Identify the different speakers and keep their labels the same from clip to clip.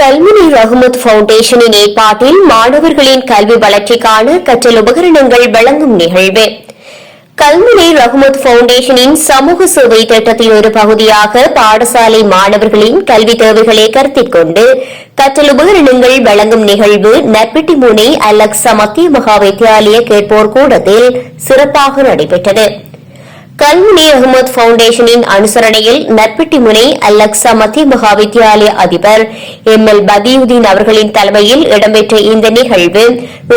Speaker 1: கல்முனை ரஹ்மத் பவுண்டேஷனின் ஏற்பாட்டில் மாணவர்களின் கல்வி வளர்ச்சிக்கான கற்றல் உபகரணங்கள் வழங்கும் நிகழ்வு. கல்முனை ரஹ்மத் பவுண்டேஷனின் சமூக சேவை திட்டத்தின் ஒரு பகுதியாக பாடசாலை மாணவர்களின் கல்வி தேவைகளை கருத்தில் கொண்டு கற்றல் உபகரணங்கள் வழங்கும் நிகழ்வு நற்பிட்டி முனை அலக்ஸா மத்திய மகா வித்தியாலய கேட்போர் கூடத்தில் சிறப்பாக நடைபெற்றது. கல்முனி அகமது பவுண்டேஷனின் அனுசரணையில் நற்பிட்டி முனை அல்லக்ஸா மத்திய மகாவித்யாலய அதிபர் எம் எல் பதியுதீன் அவர்களின் தலைமையில் இடம்பெற்ற இந்த நிகழ்வு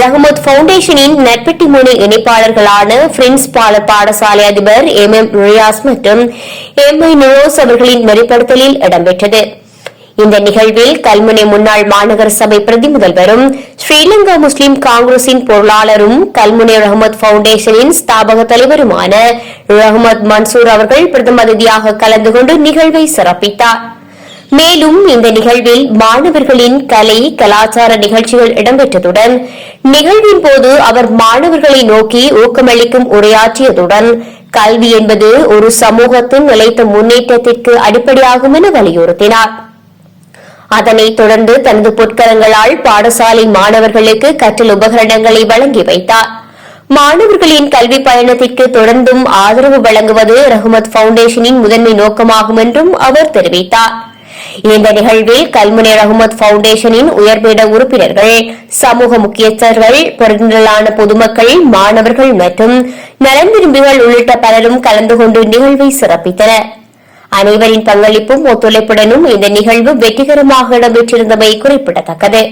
Speaker 1: ரஹமத் பவுண்டேஷனின் நற்பிட்டி முனை இணைப்பாளர்களான பிரின்ஸ் பால பாடசாலை அதிபர் எம் எம் ரியாஸ் மற்றும் எம் ஐ நிரோஸ் அவர்களின் நெறிப்படுத்தலில் இடம்பெற்றது. இந்த நிகழ்வில் கல்முனை முன்னாள் மாநகர சபை பிரதி முதல்வரும் ஸ்ரீலங்கா முஸ்லிம் காங்கிரசின் பொருளாளரும் கல்முனை ரஹமத் பவுண்டேஷனின் ஸ்தாபக தலைவருமான ரஹமத் மன்சூர் அவர்கள் பிரதம அதிதியாக கலந்து கொண்டு நிகழ்வை சிறப்பித்தார். மேலும் இந்த நிகழ்வில் மாணவர்களின் கலை கலாச்சார நிகழ்ச்சிகள் இடம்பெற்றதுடன் நிகழ்வின் போது அவர் மாணவர்களை நோக்கி ஊக்கமளிக்கும் உரையாற்றியதுடன் கல்வி என்பது ஒரு சமூகத்தின் நிலைத்த முன்னேற்றத்திற்கு அடிப்படையாகும் என வலியுறுத்தினார். அதனைத் தொடர்ந்து தனது பொற்கரங்களால் பாடசாலை மாணவர்களுக்கு கற்றல் உபகரணங்களை வழங்கி வைத்தார். மாணவர்களின் கல்வி பயணத்திற்கு தொடர்ந்தும் ஆதரவு வழங்குவது ரஹ்மத் பவுண்டேஷனின் முதன்மை நோக்கமாகும் என்றும் அவர் தெரிவித்தார். இந்த நிகழ்வில் கல்முனை ரஹ்மத் பவுண்டேஷனின் உயர்பீட உறுப்பினர்கள் சமூக முக்கியஸ்தர்கள் பெருநிலான பொதுமக்கள் மாணவர்கள் மற்றும் நலன் விரும்பிகள் உள்ளிட்ட பலரும் கலந்து கொண்டு நிகழ்வை சிறப்பித்தனா் அனைவரின் பங்களிப்பும் ஒத்துழைப்புடனும் இந்த நிகழ்வு வெற்றிகரமாக இடம்பெற்றிருந்தமை குறிப்பிடத்தக்கது.